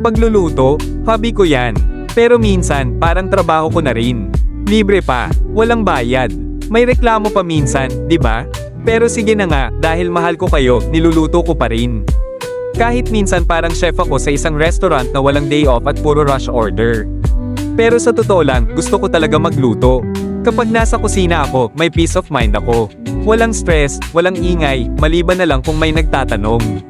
Pagluluto, hobby ko yan. Pero minsan, parang trabaho ko na rin. Libre pa, walang bayad. May reklamo pa minsan, di ba? Pero sige na nga, dahil mahal ko kayo, niluluto ko pa rin. Kahit minsan parang chef ako sa isang restaurant na walang day off at puro rush order. Pero sa totoo lang, gusto ko talaga magluto. Kapag nasa kusina ako, may peace of mind ako. Walang stress, walang ingay, maliban na lang kung may nagtatanong.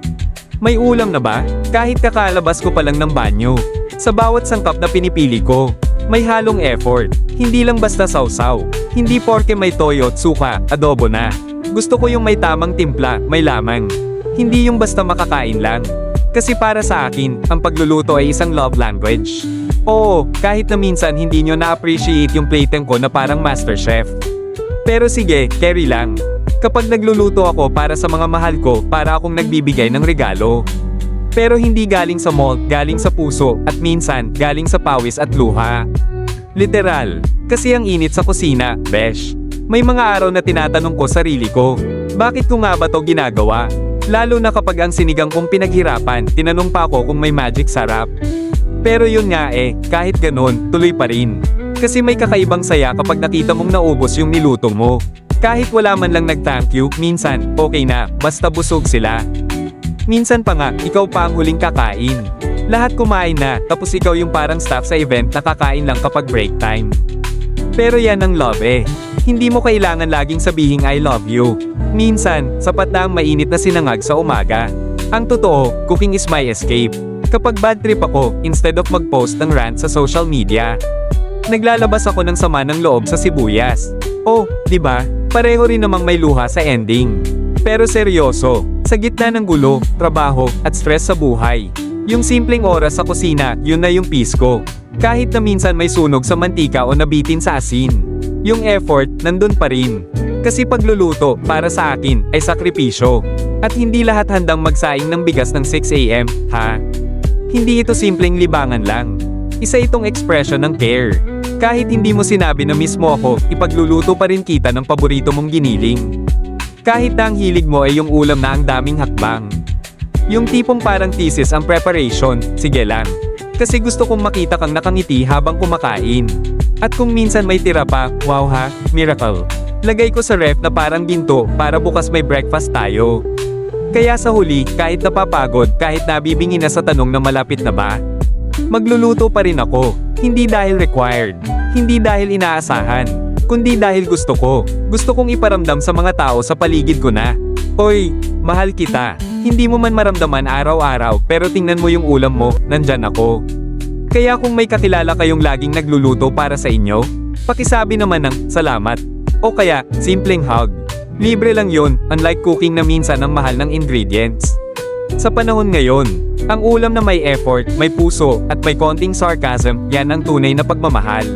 May ulam na ba? Kahit kakalabas ko pa lang ng banyo. Sa bawat sangkap na pinipili ko, may halong effort. Hindi lang basta sausaw. Hindi porke may toyo at suka, adobo na. Gusto ko yung may tamang timpla, may lamang. Hindi yung basta makakain lang. Kasi para sa akin, ang pagluluto ay isang love language. Oo, kahit na minsan hindi nyo na-appreciate yung plating ko na parang master chef. Pero sige, carry lang. Kapag nagluluto ako para sa mga mahal ko, para akong nagbibigay ng regalo. Pero hindi galing sa mall, galing sa puso, at minsan, galing sa pawis at luha. Literal. Kasi ang init sa kusina, besh. May mga araw na tinatanong ko sarili ko, bakit ko nga ba to ginagawa? Lalo na kapag ang sinigang kong pinaghirapan, tinanong pa ako kung may magic sarap. Pero yun nga eh, kahit ganun, tuloy pa rin. Kasi may kakaibang saya kapag nakita mong naubos yung niluto mo. Kahit wala man lang nag-thank you, minsan, okay na, basta busog sila. Minsan pa nga, ikaw pa ang huling kakain. Lahat kumain na, tapos ikaw yung parang staff sa event na kakain lang kapag break time. Pero yan ang love eh. Hindi mo kailangan laging sabihing I love you. Minsan, sapat na ang mainit na sinangag sa umaga. Ang totoo, cooking is my escape. Kapag bad trip ako, instead of mag-post ng rant sa social media, naglalabas ako ng sama ng loob sa sibuyas. Oh, di ba? Pareho rin namang may luha sa ending. Pero seryoso, sa gitna ng gulo, trabaho, at stress sa buhay, yung simpleng oras sa kusina, yun na yung peace ko. Kahit na minsan may sunog sa mantika o nabitin sa asin, yung effort, nandun pa rin. Kasi pagluluto, para sa akin, ay sakripisyo. At hindi lahat handang magsaing ng bigas ng 6am, ha? Hindi ito simpleng libangan lang. Isa itong expression ng care. Kahit hindi mo sinabi na mismo ako, ipagluluto pa rin kita ng paborito mong giniling. Kahit na ang hilig mo ay yung ulam na ang daming hakbang. Yung tipong parang thesis ang preparation, sige lang. Kasi gusto kong makita kang nakangiti habang kumakain. At kung minsan may tira pa, wow ha, miracle. Lagay ko sa ref na parang ginto para bukas may breakfast tayo. Kaya sa huli, kahit napapagod, kahit nabibingi na sa tanong na malapit na ba, magluluto pa rin ako. Hindi dahil required, hindi dahil inaasahan, kundi dahil gusto ko. Gusto kong iparamdam sa mga tao sa paligid ko na, Hoy, mahal kita. Hindi mo man maramdaman araw-araw pero tingnan mo yung ulam mo, nandyan ako. Kaya kung may kakilala kayong laging nagluluto para sa inyo, pakisabi naman ng salamat. O kaya, simpleng hug. Libre lang yon, unlike cooking na minsan ang mahal ng ingredients. Sa panahon ngayon, ang ulam na may effort, may puso, at may konting sarcasm, yan ang tunay na pagmamahal.